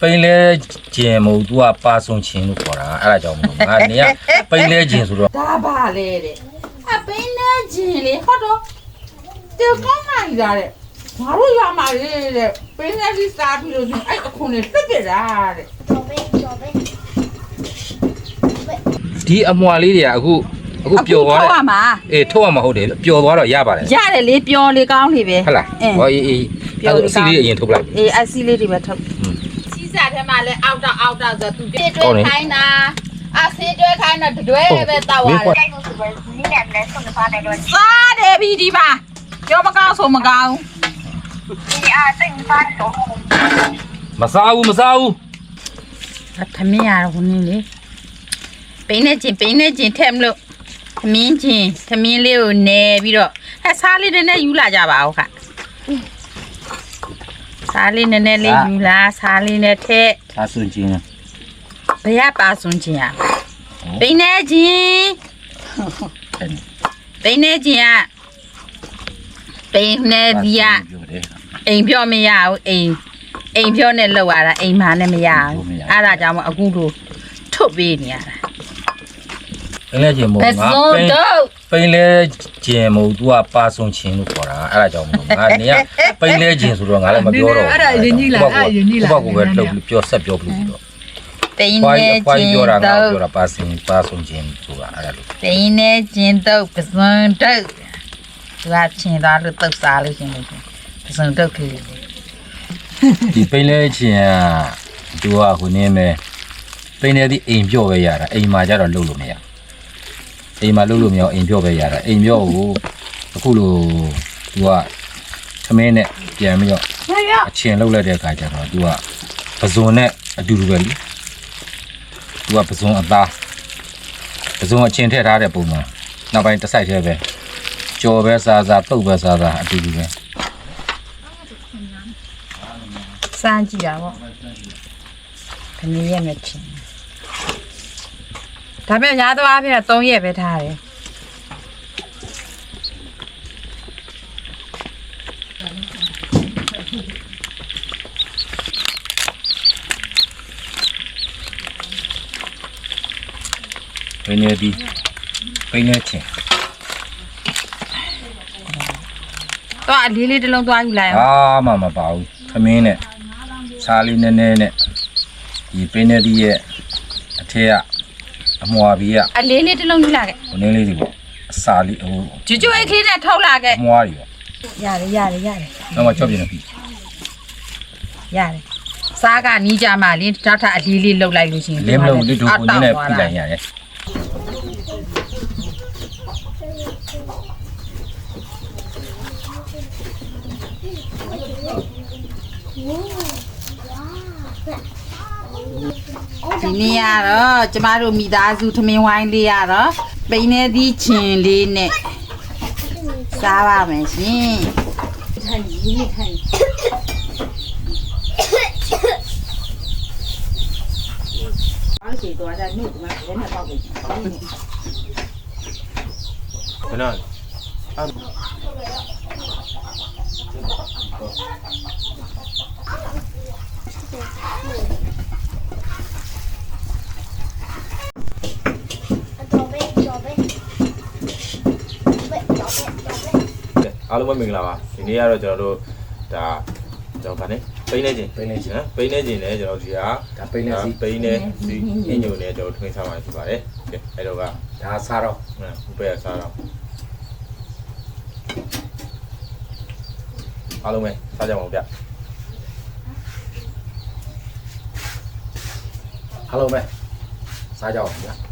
ပိန်လဲကျင်မို့ तू ကပါဆုံချင်းလို့ခေါ်တာအဲ့ဒါကြောင့်မလို့ငါနေကပိန်လဲကျင်ဆိုတော့ ဒါပါလေတဲ့အပင်းနဲ့ဂျင်လေဟုတ်တော့တေကောင်းမှလာတဲ့ငါတို့ရမှာလေတဲ့ပင်းနဲ့ဒီစားပြီးလို့ရှင်အဲ့အခုနေပြစ်ပြတာတဲ့ ဒီအမွာလေးတွေကအခုအခုပျော်သွား ထုတ်ရ တယ် မှာ အေးထုတ်ရမှာဟုတ်တယ်ပျော်သွားတော့ရပါတယ် ရတယ်လေပျော်လေကောင်းလေပဲ ဟုတ်လား အင်း ဟောအေးအေး ပျော် အဲ့ လေ ဒါအစီလေးအရင်ထုတ်ပလိုက် အေးအစီလေးတွေပဲထုတ် อืม စီးစားထဲမှာလဲ အောက်တော့အောက်တော့ဆိုသူပြည့်တွဲဟုတ်တယ်ခိုင်းတာအစီတွဲခိုင်းတာတွဲပဲတောက်ရတယ်စားတယ်ပြီဒီပါကြောမကောင်းဆိုမကောင်းမစားဘူးမစားဘူးသမင်းရတော့ခုနေလေပိန်းနေချင်းပိန်းနေချင်းထက်မလို့သမင်းချင်းသမင်းလေးကို내ပြီးတော့ဟဲ့စားလေးနည်းနည်းယူလာကြပါဦးခ စားလေးနည်းနည်းလေးယူလာစားလေးနဲ့ထက် စားစွန်ချင်း ဘယ်ရပါစွန်ချင်းอ่ะပိန်းနေချင်းပိန်းနေချင်းอ่ะပိန်းနေဒီอ่ะ ပြောတယ် အိမ်ပြောမရဘူးအိမ်အိမ်ပြောနဲ့လောက်ရတာအိမ်မာနဲ့မရဘူးအဲ့ဒါကြောင့်မို့အခုလိုထုတ်ပေးနေရတာ ပိန်လဲကျင်မို့ ဘယ် ငါ စုံ ပိန်တော့ပိန်လဲကျင်မို့ तू ကပါဆုံချင်းလို့ခေါ်တာအဲ့ဒါကြောင့်မလို့ငါနေကပိန်လဲကျင်ဆိုတော့ငါလည်းမပြောတော့ဘူးအဲ့ဒါအရင်ကြီးလားအဲ့ဒါအရင်ကြီးလားဘာကိုပဲလှုပ်ပြီးပြောဆက်ပြောပြီးတော့ပိန်းဘာနေဘာချင်းပြောတာငါတော့ပြောတာပါစင်ပါဆုံချင်းဆိုတာအဲ့ဒါလို့ပိန်းနေချင်းတော့ပစွန်တော့သူကချင်းသားလို့တုတ်စားလို့ရှင်လို့ပစွန်တော့ခေဒီပိန်လဲကျင်ကသူကခုနေမဲ့ပိန်လဲဒီအိမ်ပြော့ပဲရတာအိမ်မှာကျတော့လှုပ်လို့မရ အိမ်မှာလှုပ်လို့မရအိမ်ပြော့ပဲရတာအိမ်ပြော့ကိုအခုလိုသူကသမင်းနဲ့ပြန်ပြီးတော့အချင်းလှုပ်လိုက်တဲ့အခါကျတော့သူကပဇွန်နဲ့အတူတူပဲလीသူကပဇွန်အသားပဇွန်အချင်းထည့်ထားတဲ့ပုံမှာနောက်ပိုင်းတစ်ဆိုင်တည်းပဲကြော်ပဲစားစားတုတ်ပဲစားစားအတူတူပဲစမ်းကြည့်တာပေါ့ခဏရက်နဲ့ချင်း ဒါပေမဲ့ညာတော့အဖေက3ရက်ပဲထားတယ်ပိနေဒီပိနေချင်းတော့အလေးလေးတစ်လုံးသွားယူလိုက်အောင်အာမမပါဘူးသမင်းနဲ့စားလေးနည်းနည်းနဲ့ဒီပိနေဒီရဲ့အထက်က အမွာဘီကအလေးလေးတစ်လုံးယူလာခဲ့ဟိုနည်းလေးတွေပေါ့အစာလေးဟိုကျွတ်ကျွတ်အခလေးနဲ့ထုတ်လာခဲ့အမွာတွေပေါ့ရတယ်ရတယ်ရတယ်နောက်မှချော့ပြနေပြီရတယ်စားကနီးကြမှလေနောက်ထပ်အလေးလေးလှုပ်လိုက်လို့ရှိရင်လင်းမလုံးလေးဒိုကိုနည်းနဲ့ပြလိုက်ရတယ် နေ့ကတော့ကျမတို့မိသားစုထမင်းဝိုင်းလေးရတော့ပိန်းနေသည့်ချင်လေးနဲ့စားပါမယ်ရှင်အော်စီတော့ဒါနေ့ကမှဘယ်နဲ့ပေါက်ပြီခဏအား လုံးပဲမင်္ဂလာပါဒီနေ့ကတော့ကျွန်တော်တို့ဒါကျွန်တော်ဗာနေပိန်းနေခြင်းပိနေချင်းနော်ပိန်းနေခြင်းလည်းကျွန်တော်ဒီကဒါပိနေစီပိန်းနေစီအင်ညိုနဲ့ကျွန်တော်ထွင်းစားမှာဖြစ်ပါတယ်ကဲအဲ့တော့ကဒါစားတော့ဥပ္ပယစားတော့အားလုံးပဲစားကြပါဦးဗျအားလုံးပဲစားကြအောင်ဗျာ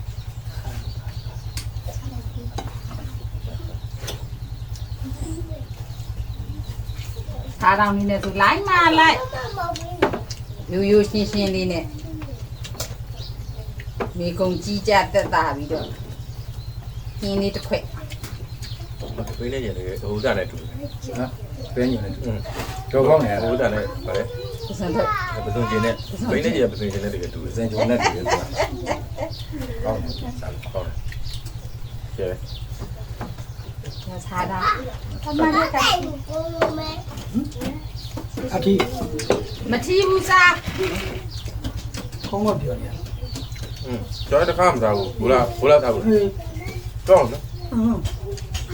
စားတောင်းလေးနဲ့သူလိုက်မလိုက်ရိုးရိုးရှင်းရှင်းလေးနဲ့မိကုံကြီးကြတက်တာပြီးတော့ရင်းလေးတစ်ခွက်ပိန်းနေခြင်းလည်းဟိုဥစားနဲ့တူတယ်နော်ပဲညင်နေတူอืมကြောကောင်းနေရဟိုဥစားနဲ့ဗာလေပစံတော့ပစုံခြင်းနဲ့ပိန်းနေခြင်းပစုံခြင်းနဲ့တကယ်တူတယ်စင်ကြုံနဲ့တူတယ်ကွာကောင်းတယ်စားလို့ဟုတ်တယ်ကဲ 要擦的。妈妈在干什么？阿弟，没踢不撒。ကောင်းမပြောနေရอืมကျွန်တော်တစ်ခါမှမစားဘူးဘူလာဘူလာစားဘူးတောင်းနော်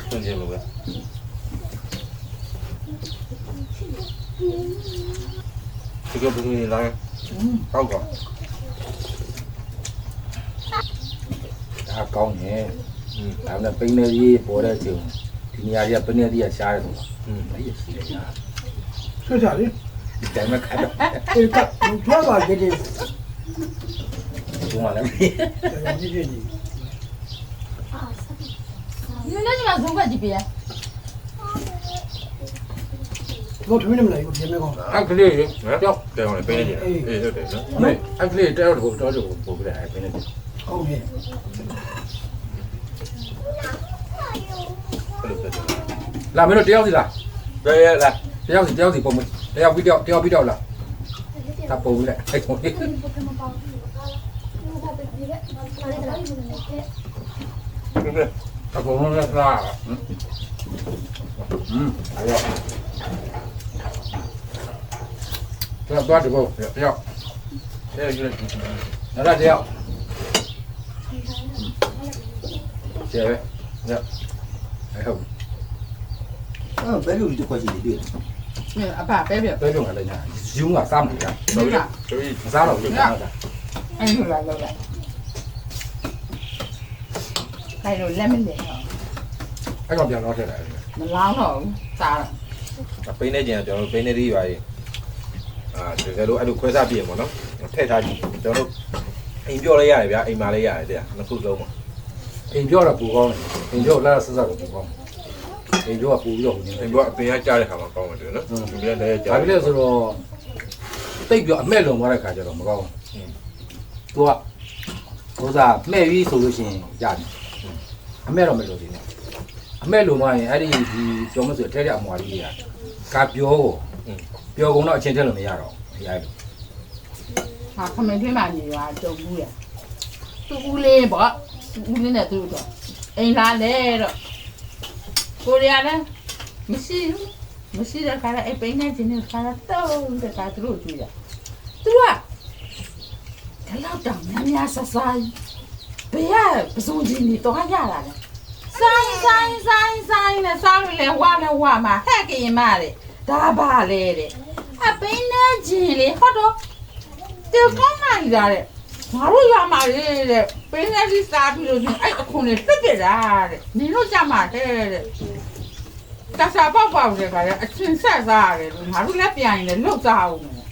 ဟုတ်သင်ကျင်လို့ပဲဒီကဘုံကြီးလာဟောက်ကောင်းဒါကောင်းရဲ့ ဒါမှမဟုတ်ပိနေကြီးပေါ်တဲ့အချိန်ဒီနေရာကြီးကပိနေကြီးကရှားတယ်ဆိုတော့อืมအဲ့ဒီရှိတယ်ညာဆွကြလေဒီတိုင်းမှာခါတော့ဒီကဘာပါကြည့်ဘုံကလည်းတယ်ဒီနေ့ကြီး你那你们中国这边，တော့ထမင်းနဲ့မလိုက်ဘူးပြင်မဲကောင်းတာအဲ့ကလေးနော်တောက်တယ်ဟောလေပိနေကြီးအေးဟုတ်တယ်နော်အဲ့ကလေးတောက်တော့တော့ပို့ပြလိုက်ပိနေကြီးဟုတ်ကဲ့ ဘယ်လိုဖြစ်လဲလာမင်းတို့တယောက်စီလားဘယ်ရလားတယောက်စီတယောက်စီပုံမတယောက်ပြီးတယောက်တယောက်ပြီးတော့လားဒါပုံပြီးလိုက် အဲ့ဟုတ်အဲ့ဘယ်လိုဒီတစ်ခွက်ရှိနေပြီလဲเนี่ยအဖပဲပြပဲလုံးကလည်းညာယူကစားမှာကြာဟုတ်လားသူကြီးမစားတော့ဘူးကြာအဲ့လိုလားလောက်လားအဲ့လိုလက်မနေတော့အဲ့ကောင်ပြန်တော့ထက်လာတယ်မလောင်းတော့ဘူးစားတော့ပိနေကြရင်ကျွန်တော်တို့ပိနေသေးပါရဲ့အာဒီကလိုအဲ့လိုခွဲစားပြည့်ရပေါ့နော်ထည့်ထားကြည့်ကျွန်တော်တို့အိမ်ပြော်လဲရတယ်ဗျာအိမ်မာလဲရတယ်တဲ့နှစ်ခုလုံးပေါ့ အိမ်ပြောတာပူကောင်းတယ်အိမ်ပြောလာဆက်ဆက်ကိုပူကောင်းတယ်အိမ်ပြောကပူပြီးတော့ဟိုနေတယ် အိမ်ဘောအပင်ကကြားတဲ့ခါမှာကောင်းတယ်နော်ဟုတ် ဒီလည်းလည်းကြားဒါပြီးလဲဆိုတော့တိတ်ပြီးတော့အမဲ့လွန်သွားတဲ့ခါကျတော့မကောင်းဘူး။ तू ကဥစားမဲ့ပြီးဆိုလို့ရှိရင်ရတယ်။အမဲ့တော့မလွန်သေးဘူး။အမဲ့လွန်သွားရင်အဲ့ဒီဒီကြော်မဆိုအထက်တဲ့အမွာလေးတွေကကပြောကိုပျော်ကုန်တော့အချင်းတက်လို့မရတော့ဘူး။ဒီအဲ့လို။ဟာခမင်းထဲမှာနေရွာကြုံဘူးရ။သူ့ဦးလေးပေါ့ ဦးလေးနဲ့သူ့တော့အိမ်လာလေတော့ကိုရီးယားလည်းမရှိဘူးမရှိတဲ့ခါလည်းအိမ်ပိနေခြင်းနဲ့ခါတော့တုံးတဲ့ခါသူ့ကိုကြည့်ရသူကဒီလောက်တောင်များများဆဆာဘယ်ရပစုံချင်းနေတော့ရတာလဲဆိုင်ဆိုင်ဆိုင်ဆိုင်နဲ့စားလို့လဲဝါလဲဝါမှာဟဲ့ကရင်မတဲ့ဒါပါလေတဲ့အပိနေခြင်းလေဟုတ်တော့ဒီကောင်းနိုင်တာတဲ့ ငါတို့ရမှာလေတဲ့ပင်းနဲ့စီစားပြီးလို့ရှင်အဲ့အခုနေပြစ်ပြတာတဲ့နင်တို့ကြမှာတဲ့တဲ့တစားပေါက်ပေါက်တဲ့ခါကျအချင်းဆက်စားရတယ်လို့ငါတို့လည်းပြန်ရင်လည်းလှုပ်စားအောင်မယ်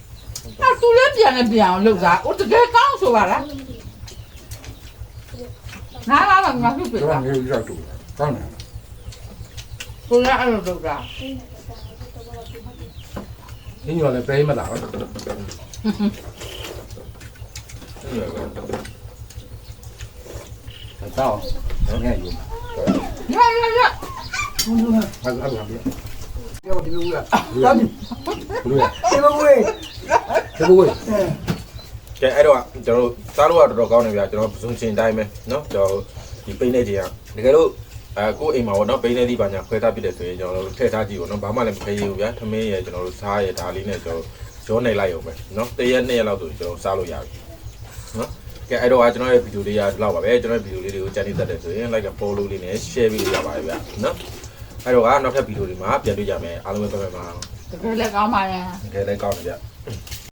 အဲ့သူလည်းပြန်လည်းပြန်အောင်လှုပ်စားဟိုတကယ်ကောင်းဆိုပါလားငါကတော့ငါပြစ်ပြသူကတာငယ်ကြီးတော့တူကောင်းတယ်ကိုလည်းအဲ့လိုလုပ်တာ။ဒီညောလည်းပေးမလား။ အဲ့ဒါပဲ တော့ငဲ့ယူ ရရရ ဘုံလုံး ။အဲ့ဒါအဲ့ဒါပြ ပြောဒီလိုကတော်ပြီ ။ဘလို့ရ ဒီလိုဝေး ။ဒီဘဝ အဲ ကဲအဲ့တော့ကျွန်တော်တို့စားလို့ကတော့တော်တော်ကောင်းနေဗျာကျွန်တော်ပစုံချင်းတိုင်းပဲเนาะကျွန်တော်ဒီပိန်းနေကြရတကယ်လို့အဲကိုယ့်အိမ်မှာပေါ့နော်ပိန်းနေသည့်ဘာညာခွဲထားပြတယ်ဆိုရင်ကျွန်တော်တို့ထည့်ထားကြည့်ပေါ့နော်ဘာမှလည်းမခဲရဘူးဗျာထမင်းရယ်ကျွန်တော်တို့စားရယ်ဒါလေးနဲ့ကျွန်တော်ရောနေလိုက်အောင်ပဲเนาะတရက်နှစ်ရက်လောက်ဆိုကျွန်တော်စားလို့ရပြီ နော်ကဲအဲ့တော့ကျွန်တော်ရဲ့ဗီဒီယိုလေးရတော့ပါပဲကျွန်တော်ရဲ့ဗီဒီယိုလေးတွေကိုကြံနေတတ်တယ်ဆိုရင် like and follow လေးနဲ့ share ပေးလို့ရပါတယ်ဗျာနော်အဲ့တော့ကနောက်ထပ်ဗီဒီယိုတွေမှာပြန်တွေ့ကြမယ်အားလုံးပဲပြန်ပြန်ပါတကယ်လည်းကောင်းပါရဲ့တကယ်လည်းကောင်းပါဗျာ